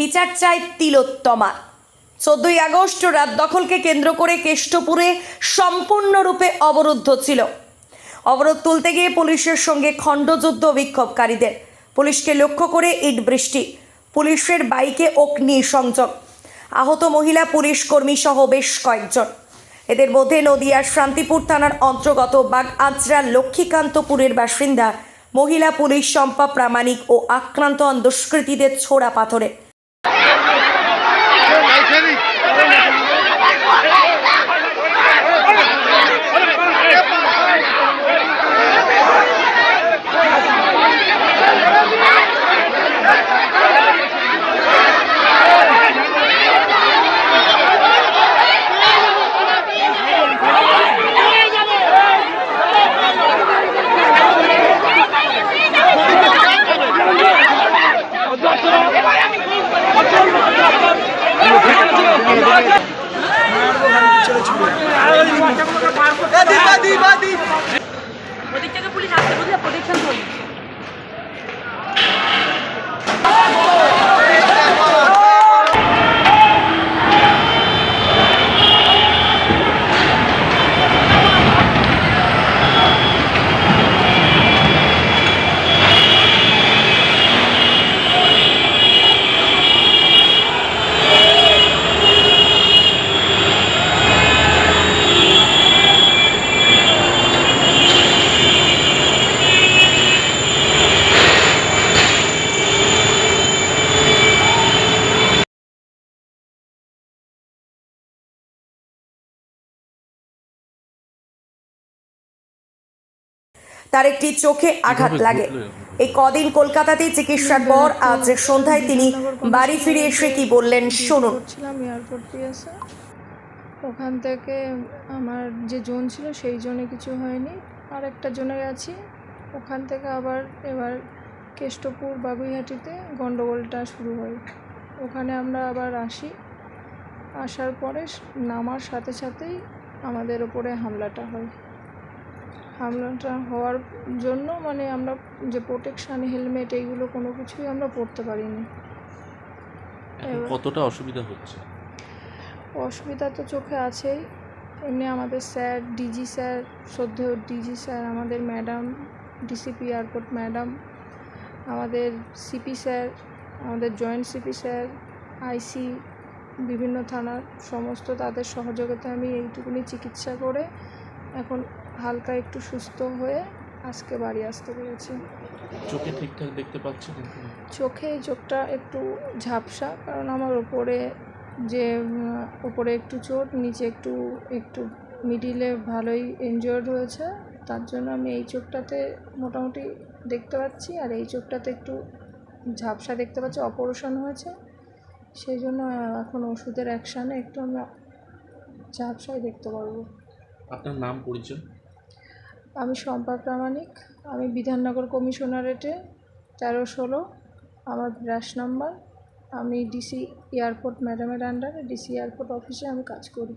বিচার চায় তিলোত্তমা চোদ্দই আগস্ট রাত দখলকে কেন্দ্র করে কেষ্টপুরে সম্পূর্ণরূপে অবরুদ্ধ ছিল। অবরোধ তুলতে গিয়ে পুলিশের সঙ্গে খণ্ডযুদ্ধ বিক্ষোভকারীদের। পুলিশকে লক্ষ্য করে ইট বৃষ্টি। পুলিশের বাইকে অগ্নি সংযোগ। আহত মহিলা, পুলিশ কর্মী সহ বেশ কয়েকজন। এদের মধ্যে নদিয়ার শান্তিপুর থানার অন্তর্গত বাগ আজরা লক্ষ্মীকান্তপুরের বাসিন্দা মহিলা, পুলিশ শম্পা প্রামাণিক ও আক্রান্ত দুষ্কৃতীদের ছোড়া পাথরে ওদিক থেকে পুলিশ আসছে বুঝলে প্রোটেকশন করবে তার একটি চোখে আঘাত লাগে। এই কদিন কলকাতাতেই চিকিৎসার পর আজ সন্ধ্যায় তিনি বাড়ি ফিরে এসে কি বললেন শুনুন। ওখান থেকে আমার যে জোন ছিল সেই জোনে কিছু হয়নি। আর একটা জোনে গেছি ওখান থেকে আবার এবার কেষ্টপুর বাবুইহাটিতে গণ্ডগোলটা শুরু হয়। ওখানে আমরা আবার আসি। আসার পরে নামার সাথে সাথেই আমাদের ওপরে হামলাটা হয়। হামলাটা হওয়ার জন্য মানে আমরা যে প্রোটেকশান হেলমেট এইগুলো কোনো কিছুই আমরা পরতে পারিনি। কতটা অসুবিধা হচ্ছে? অসুবিধা তো চোখে আছেই। এমনি আমাদের স্যার ডিজি স্যার শ্রদ্ধেয় ডিজি স্যার আমাদের ম্যাডাম ডিসিপি এয়ারপোর্ট ম্যাডাম আমাদের সিপি স্যার আমাদের জয়েন্ট সিপি স্যার আইসি বিভিন্ন থানার সমস্ত তাদের সহযোগিতা আমি এইটুকুনি চিকিৎসা করে এখন হালকা একটু সুস্থ হয়ে আজকে বাড়ি আসতে পেরেছি। চোখে ঠিকঠাক দেখতে পাচ্ছি চোখে এই চোখটা একটু ঝাপসা কারণ আমার ওপরে যে ওপরে একটু চোট নিচে একটু একটু মিডিলে ভালোই এনজয়ার্ড হয়েছে। তার জন্য আমি এই চোখটাতে মোটামুটি দেখতে পাচ্ছি আর এই চোখটাতে একটু ঝাপসা দেখতে পাচ্ছি অপারেশন হয়েছে। সেই জন্য এখন ওষুধের অ্যাকশানে একটু আমরা ঝাপসাই দেখতে পারব। আপনার নাম, পরিচয়? আমি শম্পা প্রামাণিক। আমি বিধাননগর কমিশনারেটে তেরো ষোলো। আমার ব্রাশ নাম্বার। আমি ডিসি এয়ারপোর্ট ম্যাডামের আন্ডারে ডিসি এয়ারপোর্ট অফিসে আমি কাজ করি।